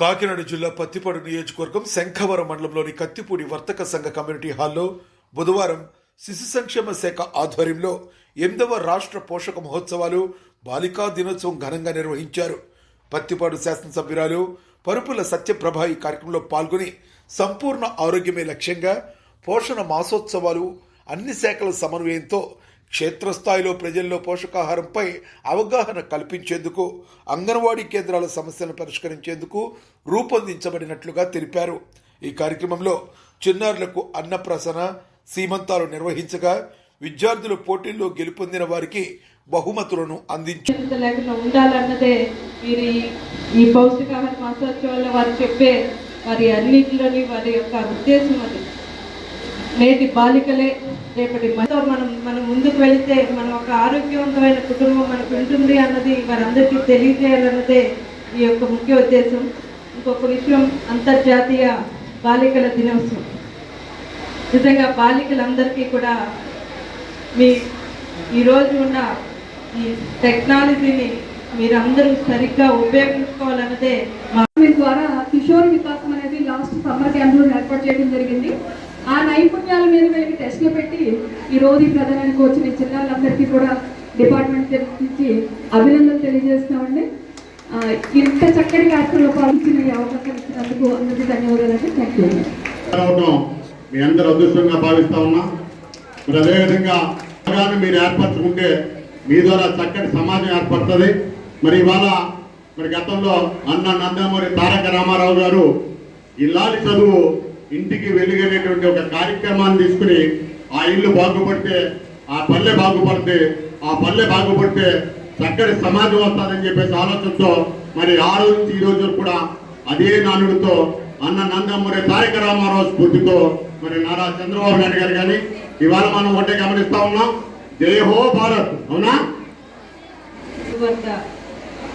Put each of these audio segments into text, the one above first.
కాకినాడ జిల్లా పత్తిపాడు నియోజకవర్గం శంఖవరం మండలంలోని కత్తిపూడి వర్తక సంఘ కమ్యూనిటీ హాల్లో బుధవారం శిశు సంక్షేమ శాఖ ఆధ్వర్యంలో ఎనిమిదవ రాష్ట్ర పోషక మహోత్సవాలు బాలికా దినోత్సవం ఘనంగా నిర్వహించారు. పత్తిపాడు శాసనసభ్యురాలు పరుపుల సత్యప్రభ ఈ కార్యక్రమంలో పాల్గొని సంపూర్ణ ఆరోగ్యమే లక్ష్యంగా పోషణ మాసోత్సవాలు అన్ని శాఖల సమన్వయంతో క్షేత్రస్థాయిలో ప్రజల్లో పోషకాహారంపై అవగాహన కల్పించేందుకు అంగన్వాడీ కేంద్రాల సమస్యలను పరిష్కరించేందుకు రూపొందించబడినట్లుగా తెలిపారు. ఈ కార్యక్రమంలో చిన్నారులకు అన్నప్రసన సీమంతాలు నిర్వహించగా విద్యార్థులు పోటీల్లో గెలుపొందిన వారికి బహుమతులను అందించారు లేకుండా ఉండాలన్నదే మీరు ఈ- ఈ పౌష్టికాహార మాసోత్సవాల్లో వారు చెప్పే వారి అన్నింటిలోని వారి యొక్క ఉద్దేశం అది. నేటి బాలికలే రేపటి మనతో మనం మనం ముందుకు వెళితే మనం ఒక ఆరోగ్యవంతమైన కుటుంబం మనకు ఉంటుంది అన్నది వారందరికీ తెలియజేయాలన్నదే ఈ యొక్క ముఖ్య ఉద్దేశం. ఇంకొక విషయం అంతర్జాతీయ బాలికల దినోత్సవం. నిజంగా బాలికలందరికీ కూడా మీ ఈరోజు ఉన్న ఈ టెక్నాలజీని మీరందరూ సరిగ్గా ఉపయోగించుకోవాలన్నదే మా ద్వారా కిషోర్ వికాసం అనేది లాస్ట్ సమ్మర్ క్యాంప్లో ఏర్పాటు చేయడం జరిగింది. ఆ నైపుణ్యాల మీద మేము టెస్ట్లు పెట్టి ఈ రోజు ఈ ప్రధానానికి వచ్చిన చిన్నారులందరికీ కూడా డిపార్ట్మెంట్ నుంచి అభినందనలు తెలియజేస్తున్నామండి. ఇంత చక్కటి కార్యక్రమంలో పాల్గొన్న ఈ అవకాశం ఇచ్చినందుకు అందరికీ ధన్యవాదాలండి. థ్యాంక్ యూ మీ అందరూ అదృష్టంగా భావిస్తా ఉన్నా. మరి అదేవిధంగా మీరు ఏర్పరచుకుంటే మీ ద్వారా చక్కటి సమాజం ఏర్పడుతుంది. మరి ఇవాళ మరి గతంలో అన్న నందమూరి తారక రామారావు గారు ఇల్లాలి చదువు ఇంటికి వెలుగనేటువంటి ఒక కార్యక్రమాన్ని తీసుకుని ఆ ఇల్లు బాగుపడితే ఆ పల్లె బాగుపడితే ఆ పల్లె బాగుపడితే చక్కటి సమాజం వస్తుందని చెప్పేసి ఆలోచనతో మరి ఆ రోజు నుంచి ఈ రోజు కూడా అదే నానుడితో అన్న నందమూరి తారక రామారావు స్ఫూర్తితో మరి నారా చంద్రబాబు నాయుడు గారు కానీ ఇవాళ మనం ఒకటే గమనిస్తా ఉన్నాం. జయ హో భారత్. అవునా?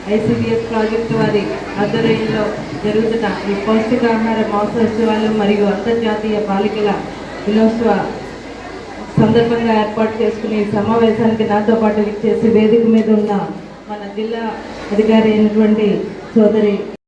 ఐసీడీఎస్ ప్రాజెక్టు వారి ఆధ్వర్యంలో జరుగుతున్న ఈ పౌష్టికాహార మహోత్సవాలు మరియు అంతర్జాతీయ బాలికల దినోత్సవ సందర్భంగా ఏర్పాటు చేసుకునే ఈ సమావేశానికి నాతో పాటు చేసి వేదిక మీద ఉన్న మన జిల్లా అధికారి అయినటువంటి సోదరి